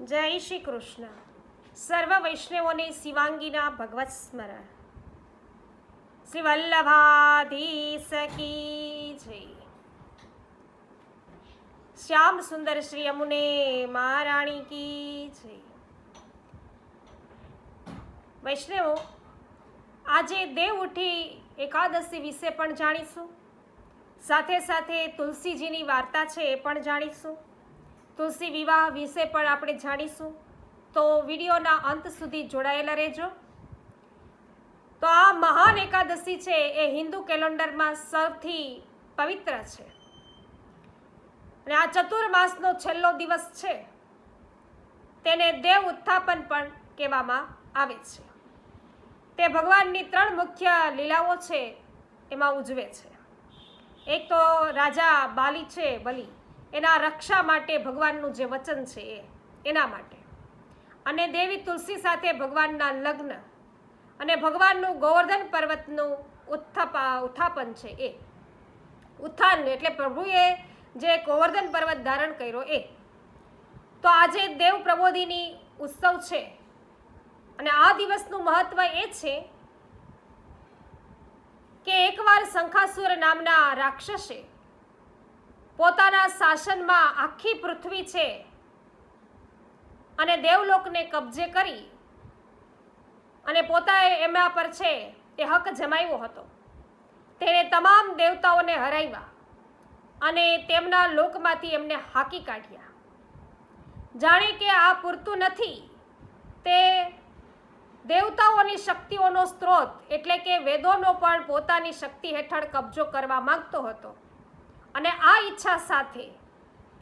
જય શ્રી કૃષ્ણ. સર્વ વૈષ્ણવોને શિવાંગીના ભગવત સ્મરણ. શ્રી વલ્લભાધીશ કી જય. શ્યામ સુંદર શ્રી અમુને મહારાણી કી જય. વૈષ્ણવો, આજે દેવ ઉઠી એકાદશી વિશે પણ જાણીશું. સાથે સાથે તુલસીજીની વાર્તા છે એ પણ જાણીશું. તુલસી વિવાહ વિશે પણ આપણે જાણીશું. તો વિડીયોના અંત સુધી જોડાયેલા રહેજો. તો આ મહાન એકાદશી છે એ હિન્દુ કેલેન્ડરમાં સૌથી પવિત્ર છે. અને આ ચતુર્માસનો છેલ્લો દિવસ છે. તેને દેવ ઉત્થાપન પણ કહેવામાં આવે છે. તે ભગવાનની ત્રણ મુખ્ય લીલાઓ છે, એમાં ઉજવે છે. એક તો રાજા બાલી છે, બલી. એના રક્ષા માટે ભગવાનનું જે વચન છે એ, એના માટે. અને દેવી તુલસી સાથે ભગવાનના લગ્ન અને ભગવાનનું ગોવર્ધન પર્વતનું ઉત્થપા, ઉત્થાપન છે એ. ઉત્થાન એટલે પ્રભુએ જે ગોવર્ધન પર્વત ધારણ કર્યો એ. તો આજે દેવ પ્રબોધિની ઉત્સવ છે. અને આ દિવસનું મહત્વ એ છે કે એકવાર શંખાસુર નામના રાક્ષસે પોતાના શાસનમાં આખી પૃથ્વી છે. અને દેવલોકને કબજે કરી અને પોતાએ એમના પર છે એ હક જમાવ્યો હતો. તેણે તમામ દેવતાઓને હરાવ્યા અને તેમના લોકમાંથી એમને હાકી કાઢ્યા. જાણે કે આ પૂરતું નથી, તે દેવતાઓની શક્તિઓનો સ્ત્રોત, એટલે કે વેદોનો પણ પોતાની શક્તિ હેઠળ કબજો કરવા માંગતો હતો. અને આ ઈચ્છા સાથે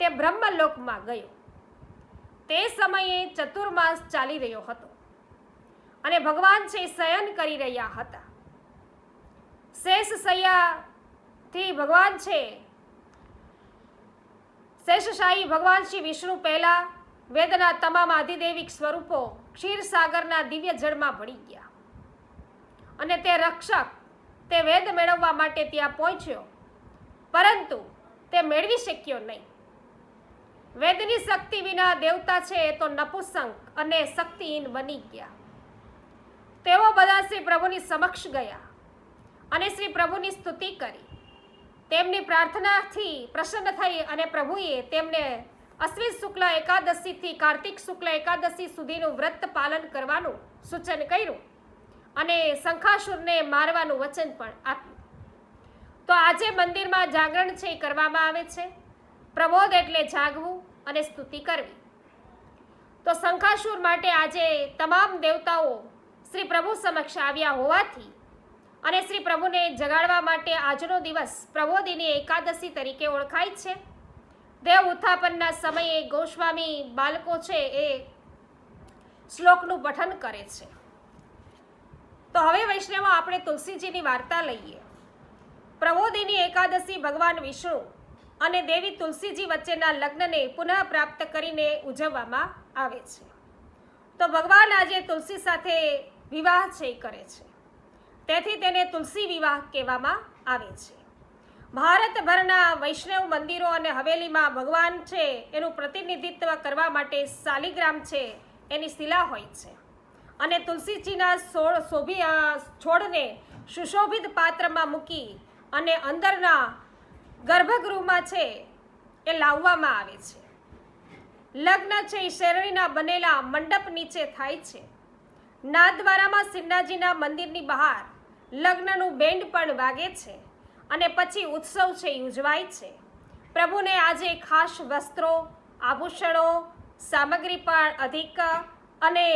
તે બ્રહ્મલોકમાં ગયો. તે સમયે ચતુર્માસ ચાલી રહ્યો હતો અને ભગવાન છે શયન કરી રહ્યા હતા. શેષ સૈયાથી ભગવાન છે, શેષશાહી ભગવાન શ્રી વિષ્ણુ પહેલા વેદના તમામ આધિદેવિક સ્વરૂપો ક્ષીરસાગરના દિવ્ય જળમાં ભળી ગયા. અને તે રક્ષક તે વેદ મેળવવા માટે ત્યાં પહોંચ્યો. પરંતુ તે મેળવી શક્યો નહીં. વેદની શક્તિ વિના દેવતા છે એ તો નપુસંક અને શક્તિહીન બની ગયા. તેઓ બધા શ્રી પ્રભુની સમક્ષ ગયા અને શ્રી પ્રભુની સ્તુતિ કરી. તેમની પ્રાર્થનાથી પ્રસન્ન થઈ અને પ્રભુએ તેમને અશ્વિન શુક્લ એકાદશીથી કાર્તિક શુક્લ એકાદશી સુધીનું વ્રત પાલન કરવાનું સૂચન કર્યું અને શંખાસુરને મારવાનું વચન પણ આપ્યું. તો આજે મંદિરમાં જાગરણ છે એ કરવામાં આવે છે. પ્રબોધ એટલે જાગવું અને સ્તુતિ કરવી. તો શંખાસુર માટે આજે તમામ દેવતાઓ શ્રી પ્રભુ સમક્ષ આવ્યા હોવાથી અને શ્રી પ્રભુને જગાડવા માટે આજનો દિવસ પ્રબોધિની એકાદશી તરીકે ઓળખાય છે. દેવ ઉત્થાપનના સમયે ગોસ્વામી બાળકો છે એ શ્લોકનું પઠન કરે છે. તો હવે વૈષ્ણવ, આપણે તુલસીજીની વાર્તા લઈએ. પ્રબોધિની એકાદશી ભગવાન વિષ્ણુ અને દેવી તુલસીજી વચ્ચેના લગ્નને પુનઃ પ્રાપ્ત કરીને ઉજવવામાં આવે છે. તો ભગવાન આજે તુલસી સાથે વિવાહ છે કરે છે. તેથી તેને તુલસી વિવાહ કહેવામાં આવે છે. ભારતભરના વૈષ્ણવ મંદિરો અને હવેલીમાં ભગવાન છે એનું પ્રતિનિધિત્વ કરવા માટે શાલિગ્રામ છે એની શિલા હોય છે. અને તુલસીજીના સોળ શોભી છોડને સુશોભિત પાત્રમાં મૂકી અને અંદરના ગર્ભગૃહમાં છે એ લાવવામાં આવે છે. લગ્ન છે એ શેરણીના બનેલા મંડપ નીચે થાય છે. નાથદ્વારામાં શિવનાજીના મંદિરની બહાર લગ્નનું બેન્ડ પણ વાગે છે અને પછી ઉત્સવ છે ઉજવાય છે. પ્રભુને આજે ખાસ વસ્ત્રો, આભૂષણો, સામગ્રી પણ અધિક અને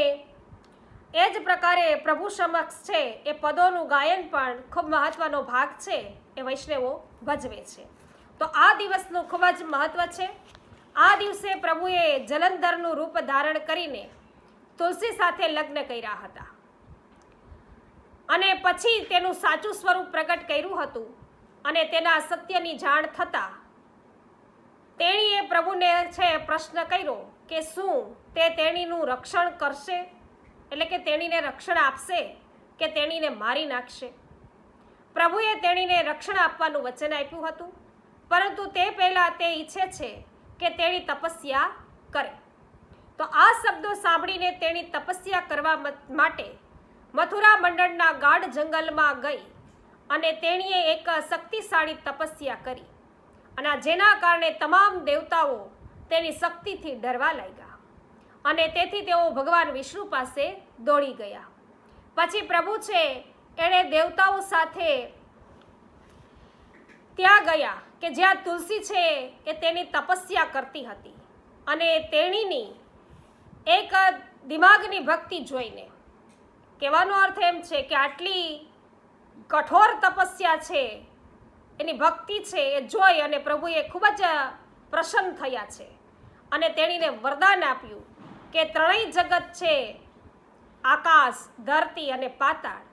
એ જ પ્રકારે પ્રભુ સમક્ષ છે એ પદોનું ગાયન પણ ખૂબ મહત્ત્વનો ભાગ છે. એ વૈષ્ણવો ભજવે છે. તો આ દિવસનું ખૂબ જ મહત્વ છે. આ દિવસે પ્રભુએ જલંધરનું રૂપ ધારણ કરીને તુલસી સાથે લગ્ન કર્યા હતા. અને પછી તેનું સાચું સ્વરૂપ પ્રગટ કર્યું હતું અને તેના સત્યની જાણ થતાં તેણીએ પ્રભુને છે પ્રશ્ન કર્યો કે શું તે તેણીનું રક્ષણ કરશે? એટલે કે તેણીને રક્ષણ આપશે કે તેણીને મારી નાખશે? પ્રભુએ તેણીને રક્ષણ આપવાનું વચન આપ્યું હતું. પરંતુ તે પહેલાં તે ઈચ્છે છે કે તેણી તપસ્યા કરે. તો આ શબ્દો સાંભળીને તેણી તપસ્યા કરવા માટે મથુરા મંડળના ગાઢ જંગલમાં ગઈ અને તેણીએ એક શક્તિશાળી તપસ્યા કરી અને જેના કારણે તમામ દેવતાઓ તેની શક્તિથી ડરવા લાગ્યા અને તેથી તેઓ ભગવાન વિષ્ણુ પાસે દોડી ગયા. પછી પ્રભુ છે એણે દેવતાઓ સાથે ત્યાં ગયા કે જ્યાં તુલસી છે એ તેની તપસ્યા કરતી હતી અને તેણીની એક દિમાગની ભક્તિ જોઈને. કહેવાનો અર્થ એમ છે કે આટલી કઠોર તપસ્યા છે, એની ભક્તિ છે એ જોઈ અને પ્રભુએ ખૂબ જ પ્રસન્ન થયા છે. અને તેણીને વરદાન આપ્યું કે ત્રણેય જગત છે આકાશ, ધરતી અને પાતાળ.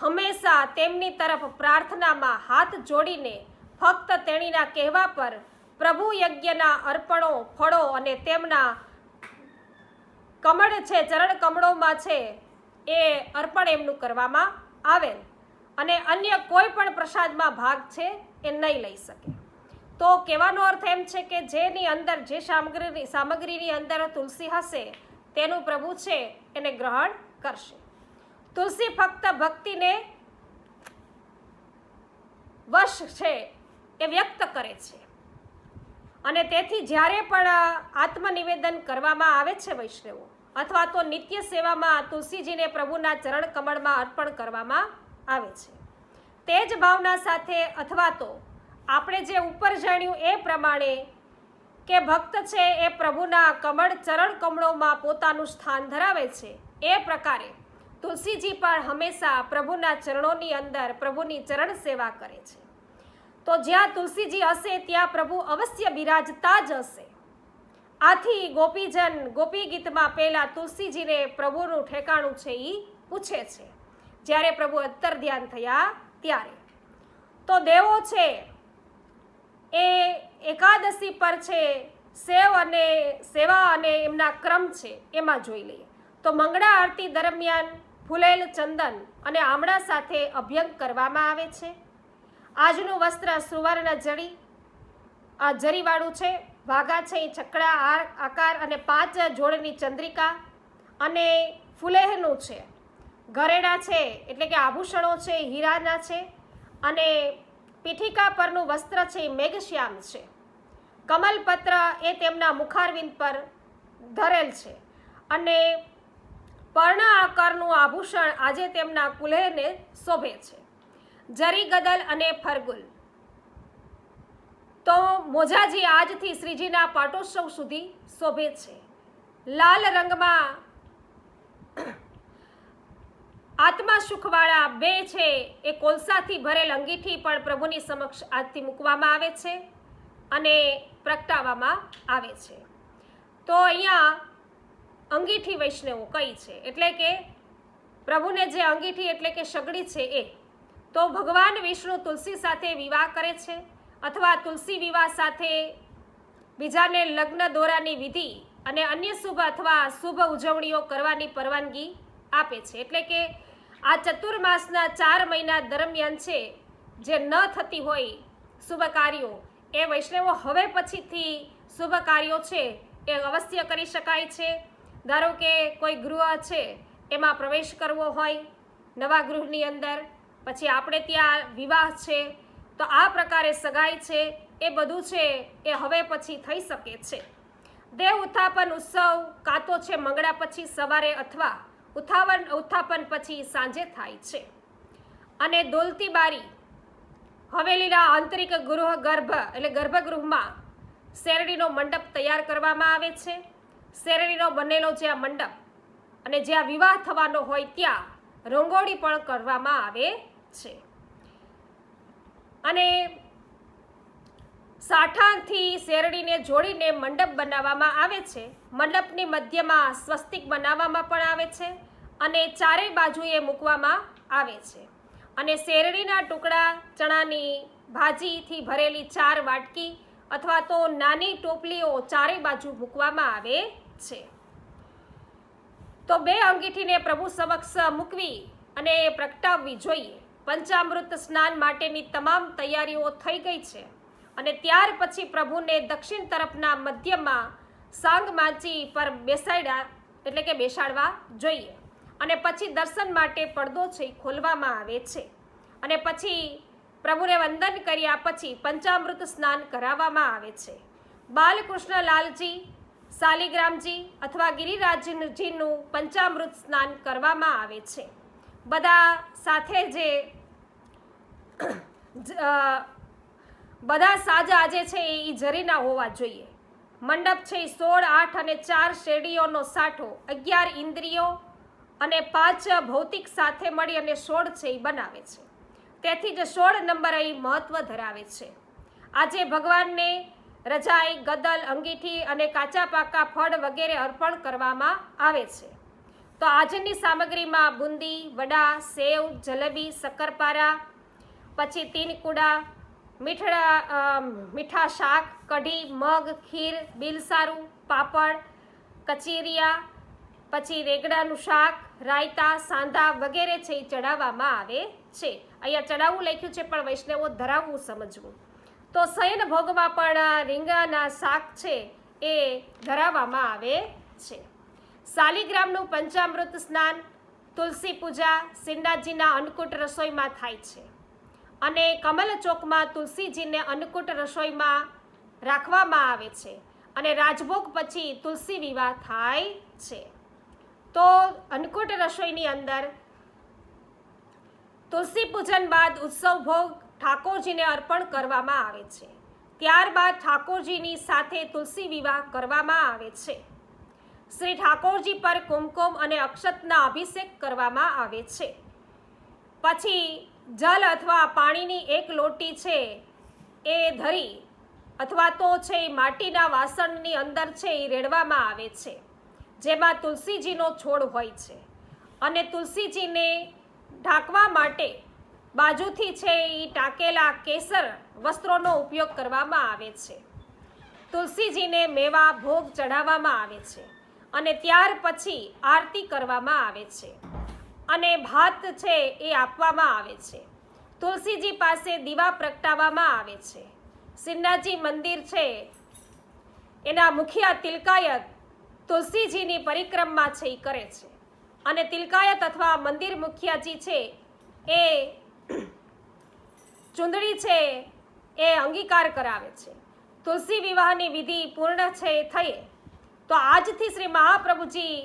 હંમેશા તેમની તરફ પ્રાર્થનામાં હાથ જોડીને ફક્ત તેણીના કહેવા પર પ્રભુ યજ્ઞના અર્પણો, ફળો અને તેમના કમળ છે, ચરણ કમળોમાં છે, એ અર્પણ એમનું કરવામાં આવેલ. અને અન્ય કોઈ પણ પ્રસાદમાં ભાગ છે, એ નહીં લઈ શકે. તો કહેવાનો અર્થ એમ છે કે જેની અંદર જે સામગ્રી સામગ્રીની અંદર તુલસી હશે, તેનું પ્રભુ છે, એને ગ્રહણ કરશે. તુલસી ફક્ત ભક્તિને વશ છે એ વ્યક્ત કરે છે. અને તેથી જ્યારે પણ આત્મનિવેદન કરવામાં આવે છે વૈષ્ણવો, અથવા તો નિત્ય સેવામાં તુલસીજીને પ્રભુના ચરણ કમળમાં અર્પણ કરવામાં આવે છે. તે જ ભાવના સાથે અથવા તો આપણે જે ઉપર જાણ્યું એ પ્રમાણે કે ભક્ત છે એ પ્રભુના કમળ ચરણ કમળોમાં પોતાનું સ્થાન ધરાવે છે એ પ્રકારે તુલસીજી પણ હંમેશા પ્રભુના ચરણોની અંદર પ્રભુની ચરણ સેવા કરે છે. તો જ્યાં તુલસીજી હશે, ત્યાં પ્રભુ અવશ્ય બિરાજતા જ હશે. આથી ગોપીજન ગોપી ગીતમાં પહેલાં તુલસીજીને પ્રભુનું ઠેકાણું છે એ પૂછે છે. જ્યારે પ્રભુ અત્તર ધ્યાન થયા ત્યારે. તો દેવો છે, એ એકાદશી પર છે, સેવ અને સેવા અને એમના ક્રમ છે, એમાં જોઈ લઈએ. તો મંગળા આરતી દરમિયાન ફૂલેલ ચંદન અને આમળા સાથે અભ્યંગ કરવામાં આવે છે. આજનું વસ્ત્ર સુવર્ણ જડી, આ જરીવાળું છે, વાઘા છે એ આર- આકાર અને પાંચ જોડની ચંદ્રિકા અને ફુલેહનું છે. ઘરેણા છે, એટલે કે આભૂષણો છે, હીરાના છે અને પીઠિકા પરનું વસ્ત્ર છે એ મેઘશ્યામ છે. કમલપત્ર એ તેમના મુખારવિંદ પર ધરેલ છે અને પર્ણ આકારનું આભૂષણ આજે તેમના કુલેહને શોભે છે. જરી ગદલ અને ફરગુલ. તો મોજાજી આજથી શ્રીજીના પાટોત્સવ સુધી શોભે છે. લાલ રંગમાં આત્મા સુખવાળા બે છે. એ કોલસાથી ભરેલ અંગીઠી પણ પ્રભુની સમક્ષ આજથી મૂકવામાં આવે છે અને પ્રગટાવવામાં આવે છે. તો અહીંયા અંગીઠી વૈષ્ણવો કઈ છે? એટલે કે પ્રભુને જે અંગીઠી એટલે કે સગડી છે એ, તો ભગવાન વિષ્ણુ તુલસી સાથે વિવાહ કરે છે? અથવા તુલસી વિવાહ સાથે બીજાને લગ્ન દોરાની વિધિ અને અન્ય શુભ અથવા શુભ ઉજવણીઓ કરવાની પરવાનગી આપે છે? એટલે કે આ ચતુર્માસના ચાર મહિના દરમિયાન છે, જે ન થતી હોય શુભ કાર્યો, એ વૈષ્ણવો હવે પછીથી શુભ કાર્યો છે એ અવશ્ય કરી શકાય છે. ધારો કે કોઈ ગૃહ છે, એમાં પ્રવેશ કરવો હોય નવા ગૃહની અંદર, પછી આપણે ત્યાં વિવાહ છે, તો આ પ્રકારે સગાઈ છે, એ બધું છે, એ હવે પછી થઈ શકે છે. દેહ ઉત્થાપન ઉત્સવ કાં તો છે મંગળા પછી સવારે અથવા ઉત્થાપન ઉત્થાપન પછી સાંજે થાય છે. અને દોલતી બારી, હવેલીના આંતરિક ગૃહ ગર્ભ, એટલે ગર્ભગૃહમાં શેરડીનો મંડપ તૈયાર કરવામાં આવે છે. શેરડીનો બનેલો જે આ મંડપ અને જ્યાં વિવાહ થવાનો હોય ત્યાં રંગોળી પણ કરવામાં આવે છે. અને સાઠાથી શેરડીને જોડીને મંડપ બનાવવામાં આવે છે. મંડપની મધ્યમાં સ્વસ્તિક બનાવવામાં પણ આવે છે અને ચારેય બાજુએ મૂકવામાં આવે છે. અને શેરડીના ટુકડા, ચણાની ભાજીથી ભરેલી ચાર વાટકી અથવા તો નાની ટોપલીઓ ચારેય બાજુ મૂકવામાં આવે છે. તો બે અંગીઠીને પ્રભુ સમક્ષ મૂકવી અને પ્રગટાવવી જોઈએ. પંચામૃત સ્નાન માટેની તમામ તૈયારીઓ થઈ ગઈ છે અને ત્યાર પછી પ્રભુને દક્ષિણ તરફના મધ્યમાં સાંગ માંચી પર બેસાડ્યા, એટલે કે બેસાડવા જોઈએ. અને પછી દર્શન માટે પડદો છે ખોલવામાં આવે છે. અને પછી પ્રભુને વંદન કર્યા પછી પંચામૃત સ્નાન કરાવવામાં આવે છે. બાલકૃષ્ણ લાલજી શાલિગ્રામજી અથવા ગિરિરાજજીનું પંચામૃત સ્નાન કરવામાં આવે છે. બધા સાથે જે બધા સાજા આજે છે એ જરીના હોવા જોઈએ. મંડપ છે એ સોળ, આઠ અને ચાર શેરડીઓનો સાઠો, અગિયાર ઇન્દ્રિયો અને પાંચ ભૌતિક સાથે મળી અને સોળ છે એ બનાવે છે. તેથી જ સોળ નંબર અહીં મહત્વ ધરાવે છે. આજે ભગવાનને રજાઈ, ગદલ, અંગીઠી અને કાચા પાકા ફળ વગેરે અર્પણ કરવામાં આવે છે. તો આજની સામગ્રીમાં બુંદી, વડા, સેવ, જલેબી, શક્કરપારા, પછી તીનકુડા મીઠડા મીઠા શાક, કઢી, મગ, ખીર, બિલસારું, પાપડ, કચીરિયા, પછી રેગડાનું શાક, રાયતા, સાંધા વગેરે છે એ ચડાવવામાં આવે છે. અહીંયા ચડાવવું લખ્યું છે, પણ વૈષ્ણવો ધરાવવું સમજવું. તો શયન ભોગમાં પણ રીંગણાના શાક છે એ ધરાવવામાં આવે છે. શાલિગ્રામનું પંચામૃત સ્નાન, તુલસી પૂજા, સિંડાજીના અન્નકૂટ રસોઈમાં થાય છે. અને કમલ ચોકમાં તુલસીજીને અન્નકૂટ રસોઈમાં રાખવામાં આવે છે અને રાજભોગ પછી તુલસી વિવાહ થાય છે. તો અન્નકૂટ રસોઈની અંદર તુલસી પૂજન બાદ ઉત્સવ ભોગ ઠાકોરજીને અર્પણ કરવામાં આવે છે. ત્યારબાદ ઠાકોરજીની સાથે તુલસી વિવાહ કરવામાં આવે છે. શ્રી ઠાકોરજી પર કુમકુમ અને અક્ષતના અભિષેક કરવામાં આવે છે. પછી જલ અથવા પાણીની એક લોટી છે એ ધરી અથવા તો છે એ માટીના વાસણની અંદર છે એ રેડવામાં આવે છે, જેમાં તુલસીજીનો છોડ હોય છે. અને તુલસીજીને ઢાંકવા માટે બાજુથી છે એ ટાંકેલા કેસર વસ્ત્રોનો ઉપયોગ કરવામાં આવે છે. તુલસીજીને મેવા ભોગ ચઢાવવામાં આવે છે અને ત્યાર પછી આરતી કરવામાં આવે છે અને ભાત છે એ આપવામાં આવે છે. તુલસીજી પાસે દીવા પ્રગટાવવામાં આવે છે. સિન્નાજી મંદિર છે એના મુખિયા તિલકાયત તુલસીજીની પરિક્રમા છે એ કરે છે. અને તિલકાયત અથવા મંદિર મુખિયાજી છે એ ચૂંદડી છે એ અંગીકાર કરાવે છે. તુલસી વિવાહની વિધિ પૂર્ણ છે એ થઈ તો આજથી શ્રી મહાપ્રભુજી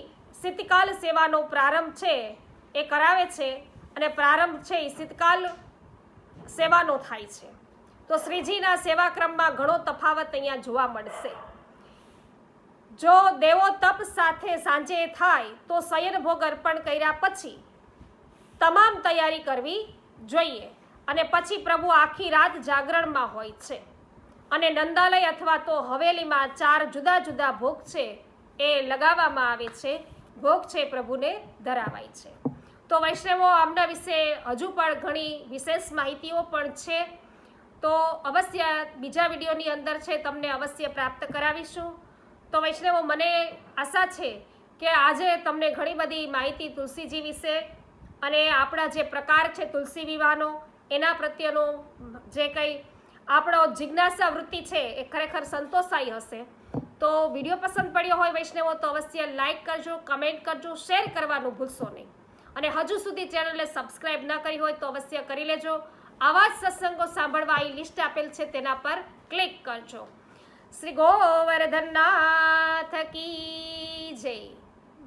શીતકાલ સેવાનો પ્રારંભ છે, એ કરાવે છે અને પ્રારંભ છે એ શીતકાલ સેવાનો થાય છે. તો શ્રીજીના સેવાક્રમમાં ઘણો તફાવત અહીંયા જોવા મળશે. જો દેવો તપ સાથે સાંજે થાય તો શયન ભોગ અર્પણ કર્યા પછી તમામ તૈયારી કરવી જોઈએ. અને પછી પ્રભુ આખી રાત જાગરણમાં હોય છે. અને નંદાલય અથવા તો હવેલીમાં ચાર જુદા જુદા ભોગ છે એ લગાવવામાં આવે છે. ભોગ છે પ્રભુને ધરાવાય છે. તો વૈષ્ણવો, આમના વિશે હજુ પણ ઘણી વિશેષ માહિતીઓ પણ છે. તો અવશ્ય બીજા વિડીયોની અંદર છે તમને અવશ્ય પ્રાપ્ત કરાવીશું. તો વૈષ્ણવો, મને આશા છે કે આજે તમને ઘણી બધી માહિતી તુલસીજી વિશે અને આપણા જે પ્રકાર છે તુલસી વિવાહનો એના પ્રત્યેનો જે કંઈ આપણો જિજ્ઞાસા વૃત્તિ છે એ ખરેખર સંતોષાઈ હશે. તો વીડિયો પસંદ પડ્યો હોય વૈષ્ણવો તો અવશ્ય લાઇક કરજો, કમેન્ટ કરજો, શેર કરવાનું ભૂલશો નહીં. અને હજુ સુધી ચેનલને સબસ્ક્રાઇબ ન કરી હોય તો અવશ્ય કરી લેજો. આવા જ સત્સંગો સાંભળવા અહીં લિસ્ટ આપેલ છે તેના પર ક્લિક કરજો. શ્રી ગોવર્ધનનાથ કી જય.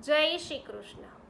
જય શ્રી કૃષ્ણ.